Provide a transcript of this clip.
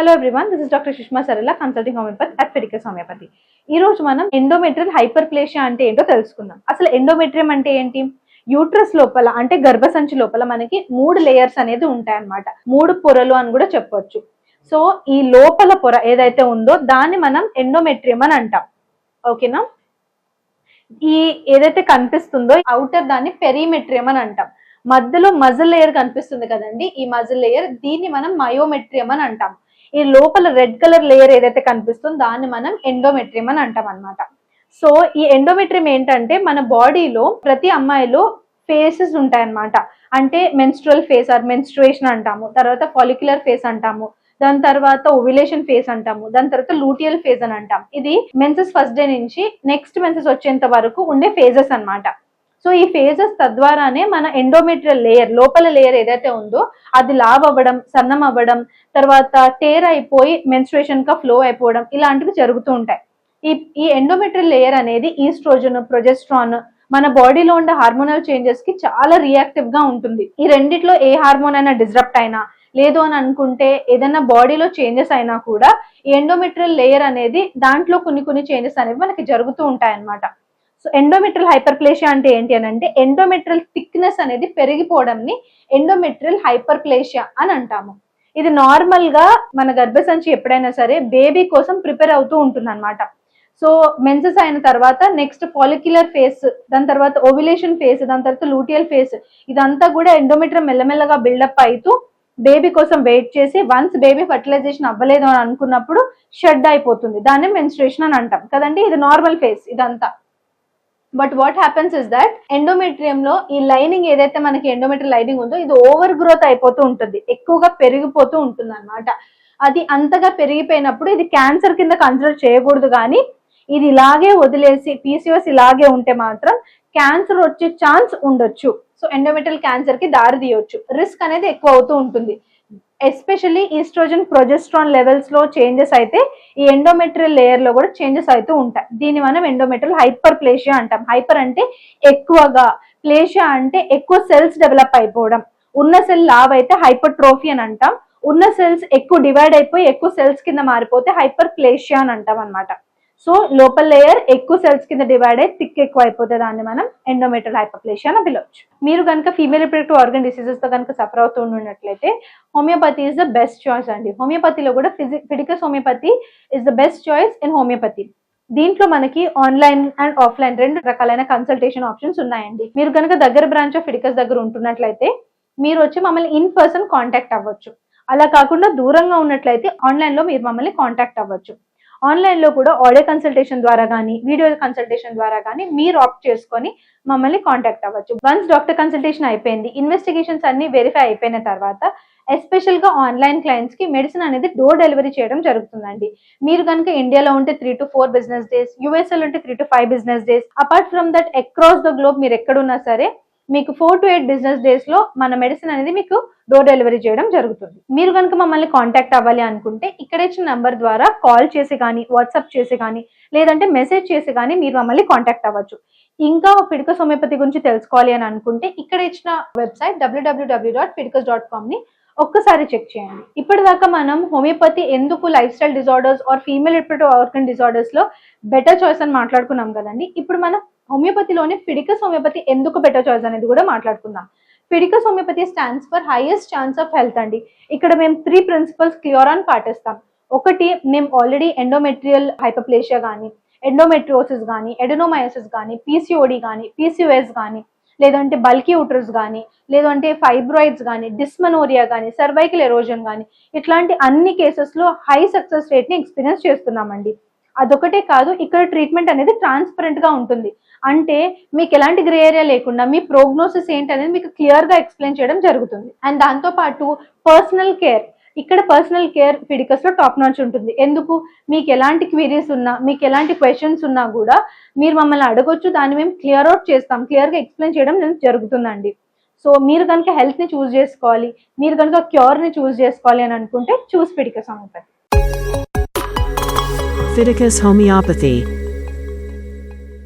Hello everyone this is doctor Sushma Sarala consulting homeopathy at Fidicus homeopathy ఈ రోజు మనం endometrial hyper ప్లేషియా అంటే ఏంటో తెలుసుకుందాం. అసలు ఎండోమెట్రియం అంటే ఏంటి? యూట్రస్ లోపల అంటే గర్భసంచి లోపల మనకి మూడు లేయర్స్ అనేది ఉంటాయన్నమాట. మూడు పొరలు అని కూడా చెప్పొచ్చు. సో ఈ లోపల పొర ఏదైతే ఉందో దాన్ని మనం ఎండోమెట్రియం అని అంటాం. ఓకేనా ఈ ఏదైతే కనిపిస్తుందో అవుటర్ దాన్ని పెరిమెట్రియం అని అంటాం. మధ్యలో మజిల్ లేయర్ కనిపిస్తుంది కదండి. ఈ మజిల్ లేయర్ దీన్ని మనం మయోమెట్రియం అని అంటాం. ఈ లోపల రెడ్ కలర్ లేయర్ ఏదైతే కనిపిస్తుందో దాన్ని మనం ఎండోమెట్రియం అని అంటాం అనమాట సో ఈ ఎండోమెట్రియం ఏంటంటే మన బాడీలో ప్రతి అమ్మాయిలో ఫేసెస్ ఉంటాయన్నమాట అంటే మెన్స్ట్రల్ ఫేస్ ఆర్ మెన్స్ట్రుయేషన్ అంటాము తర్వాత ఫాలిక్యులర్ ఫేస్ అంటాము దాని తర్వాత ఓవిలేషన్ ఫేస్ అంటాము దాని తర్వాత లూటియల్ ఫేజ్ అని అంటాం. ఇది మెన్సెస్ ఫస్ట్ డే నుంచి నెక్స్ట్ మెన్సెస్ వచ్చేంత వరకు ఉండే ఫేజెస్ అన్నమాట. సో ఈ ఫేజెస్ తద్వారానే మన ఎండోమెట్రియల్ లేయర్ లోపల లేయర్ ఏదైతే ఉందో అది లావ్ అవ్వడం సన్నం అవ్వడం తర్వాత టేర్ అయిపోయి మెన్స్ట్రేషన్గా ఫ్లో అయిపోవడం ఇలాంటివి జరుగుతూ ఉంటాయి. ఈ ఈ ఎండోమెట్రియల్ లేయర్ అనేది ఈస్ట్రోజన్ ప్రొజెస్ట్రాన్ మన బాడీలో ఉండే హార్మోనల్ చేంజెస్కి చాలా రియాక్టివ్గా ఉంటుంది. ఈ రెండిట్లో ఏ హార్మోన్ అయినా డిస్రప్ట్ అయినా లేదు అని అనుకుంటే ఏదైనా బాడీలో చేంజెస్ అయినా కూడా ఈ ఎండోమెట్రియల్ లేయర్ అనేది దాంట్లో కొన్ని కొన్ని చేంజెస్ అనేవి మనకి జరుగుతూ ఉంటాయి అన్నమాట సో ఎండోమెట్రియల్ హైపర్ప్లేషియా అంటే ఏంటి అని అంటే ఎండోమెట్రియల్ థిక్నెస్ అనేది పెరిగిపోవడంని ఎండోమెట్రియల్ హైపర్ప్లేషియా అని అంటాము. ఇది నార్మల్గా మన గర్భసంచి ఎప్పుడైనా సరే బేబీ కోసం ప్రిపేర్ అవుతూ ఉంటుంది అనమాట సో మెన్సెస్ అయిన తర్వాత నెక్స్ట్ పాలిక్యులర్ ఫేస్ దాని తర్వాత ఓవిలేషన్ ఫేస్ దాని తర్వాత లూటియల్ ఫేస్ ఇదంతా కూడా ఎండోమెట్రియం మెల్లమెల్లగా బిల్డప్ అవుతూ బేబీ కోసం వెయిట్ చేసి వన్స్ బేబీ ఫర్టిలైజేషన్ అవ్వలేదు అని అనుకున్నప్పుడు షెడ్ అయిపోతుంది. దాన్ని మెన్స్ట్రేషన్ అని అంటాం. కదండి? ఇది నార్మల్ ఫేస్ ఇదంతా. But what happens is that endometrium లో ఈ లైనింగ్ ఏదైతే మనకి ఎండోమెట్రియల్ లైనింగ్ ఉందో ఇది ఓవర్ గ్రోత్ అయిపోతూ ఉంటుంది. ఎక్కువగా పెరిగిపోతూ ఉంటుంది అనమాట అది అంతగా పెరిగిపోయినప్పుడు ఇది క్యాన్సర్ కింద కన్సిడర్ చేయకూడదు కానీ ఇది ఇలాగే వదిలేసి పీసీఓస్ ఇలాగే ఉంటే మాత్రం క్యాన్సర్ వచ్చే ఛాన్స్ ఉండొచ్చు. సో ఎండోమెట్రియల్ క్యాన్సర్కి దారి తీయొచ్చు. రిస్క్ అనేది ఎక్కువ అవుతూ ఉంటుంది. ఎస్పెషల్లీ ఈస్ట్రోజన్ ప్రొజెస్ట్రాన్ లెవెల్స్లో చేంజెస్ అయితే ఈ ఎండోమెట్రియల్ లేయర్లో కూడా చేంజెస్ అవుతూ ఉంటాయి. దీన్ని మనం ఎండోమెట్రియల్ హైపర్ ప్లేషియా అంటాం. హైపర్ అంటే ఎక్కువగా ప్లేషియా అంటే ఎక్కువ సెల్స్ డెవలప్ అయిపోవడం. ఉన్న సెల్ లావ్ అయితే హైపర్ట్రోఫీ అని అంటాం. ఉన్న సెల్స్ ఎక్కువ డివైడ్ అయిపోయి ఎక్కువ సెల్స్ కింద మారిపోతే హైపర్ ప్లేషియా అని అంటాం అనమాట సో లోపల లేయర్ ఎక్కువ సెల్స్ కింద డివైడ్ అయ్యి థిక్ ఎక్కువ అయిపోతే దాన్ని మనం ఎండోమెట్రల్ హైపర్ప్లేషియా అని పిలవచ్చు. మీరు కనుక ఫీమేల్ రిప్రొడక్టివ్ ఆర్గన్ డిసీజెస్తో కనుక సఫర్ అవుతూ ఉన్నట్లయితే homeopathy is the best choice అండి. హోమియోపతిలో కూడా Fiji Fidicus homeopathy is the best choice in homeopathy దీంట్లో మనకి ఆన్లైన్ అండ్ ఆఫ్లైన్ రెండు రకాలైన కన్సల్టేషన్ ఆప్షన్స్ ఉన్నాయండి. మీరు కనుక దగ్గర బ్రాంచ్ ఆఫ్ ఫిడికస్ దగ్గర ఉంటున్నట్లయితే మీరు వచ్చి మమ్మల్ని ఇన్ పర్సన్ కాంటాక్ట్ అవ్వచ్చు. అలా కాకుండా దూరంగా ఉన్నట్లయితే ఆన్లైన్లో మీరు మమ్మల్ని కాంటాక్ట్ అవ్వచ్చు. ఆన్లైన్లో కూడా ఆడియో కన్సల్టేషన్ ద్వారా కానీ వీడియో కన్సల్టేషన్ ద్వారా కానీ మీరు ఆప్ట్ చేసుకొని మమ్మల్ని కాంటాక్ట్ అవ్వచ్చు. వన్స్ డాక్టర్ కన్సల్టేషన్ అయిపోయింది ఇన్వెస్టిగేషన్స్ అన్ని వెరిఫై అయిపోయిన తర్వాత ఎస్పెషల్గా ఆన్లైన్ క్లయింట్స్కి మెడిసిన్ అనేది డోర్ డెలివరీ చేయడం జరుగుతుందండి. మీరు కనుక ఇండియాలో ఉంటే three to four business days యూఎస్ఏలో ఉంటే three to five business days apart from that across the globe మీరు ఎక్కడున్నా సరే మీకు ఫోర్ టు ఎయిట్ బిజినెస్ డేస్లో మన మెడిసిన్ అనేది మీకు డోర్ డెలివరీ చేయడం జరుగుతుంది. మీరు కనుక మమ్మల్ని కాంటాక్ట్ అవ్వాలి అనుకుంటే ఇక్కడ ఇచ్చిన నంబర్ ద్వారా కాల్ చేసి కానీ వాట్సాప్ చేసి కానీ లేదంటే మెసేజ్ చేసి కానీ మీరు మమ్మల్ని కాంటాక్ట్ అవ్వచ్చు. ఇంకా ఫిడికస్ హోమియోపతి గురించి తెలుసుకోవాలి అని అనుకుంటే ఇక్కడ ఇచ్చిన website WWW dot Fidicus dot కామ్ని ఒక్కసారి చెక్ చేయండి. ఇప్పటిదాకా మనం హోమియోపతి ఎందుకు lifestyle disorders or female reproductive organ డిజార్డర్స్లో better choice అని మాట్లాడుకున్నాం కదండి. ఇప్పుడు మనం హోమియోపతిలోనే ఫిడికస్ హోమియోపతి ఎందుకు బెటర్ చాయిస్ అనేది కూడా మాట్లాడుకుందాం. Fidicus homeopathy stands for highest chance of health అండి. ఇక్కడ మేము త్రీ ప్రిన్సిపల్స్ క్లియర్ అని పాటిస్తాం. ఒకటి మేము ఆల్రెడీ ఎండోమెట్రియల్ హైపర్ప్లేషియా కానీ ఎండోమెట్రియోసిస్ కానీ ఎడెనోమయోసిస్ కానీ పీసీఓడి కానీ పీసీఓఎస్ కానీ లేదంటే బల్కీ ఉటర్స్ కానీ లేదంటే ఫైబ్రాయిడ్స్ కానీ డిస్మనోరియా కానీ సర్వైకల్ ఎరోజన్ కానీ ఇట్లాంటి అన్ని కేసెస్లో హై సక్సెస్ రేట్ని ఎక్స్పీరియన్స్ చేస్తున్నామండి. అదొకటే కాదు ఇక్కడ ట్రీట్మెంట్ అనేది ట్రాన్స్పరెంట్గా ఉంటుంది. అంటే మీకు ఎలాంటి గ్రే ఏరియా లేకుండా మీ ప్రోగ్నోసిస్ ఏంటి అనేది మీకు క్లియర్గా ఎక్స్ప్లెయిన్ చేయడం జరుగుతుంది. అండ్ దాంతో పాటు పర్సనల్ కేర్ ఇక్కడ పర్సనల్ కేర్ ఫిడికస్లో టాప్ నాచ్ ఉంటుంది. ఎందుకు? మీకు ఎలాంటి క్వీరీస్ ఉన్నా మీకు ఎలాంటి క్వశ్చన్స్ ఉన్నా కూడా మీరు మమ్మల్ని అడగొచ్చు దాన్ని మేము క్లియర్ అవుట్ చేస్తాం. క్లియర్గా ఎక్స్ప్లెయిన్ చేయడం జరుగుతుందండి. సో మీరు కనుక హెల్త్ని చూస్ చేసుకోవాలి మీరు కనుక క్యూర్ని చూస్ చేసుకోవాలి అని అనుకుంటే choose Fidicus homeopathy Leviticus Homeopathy.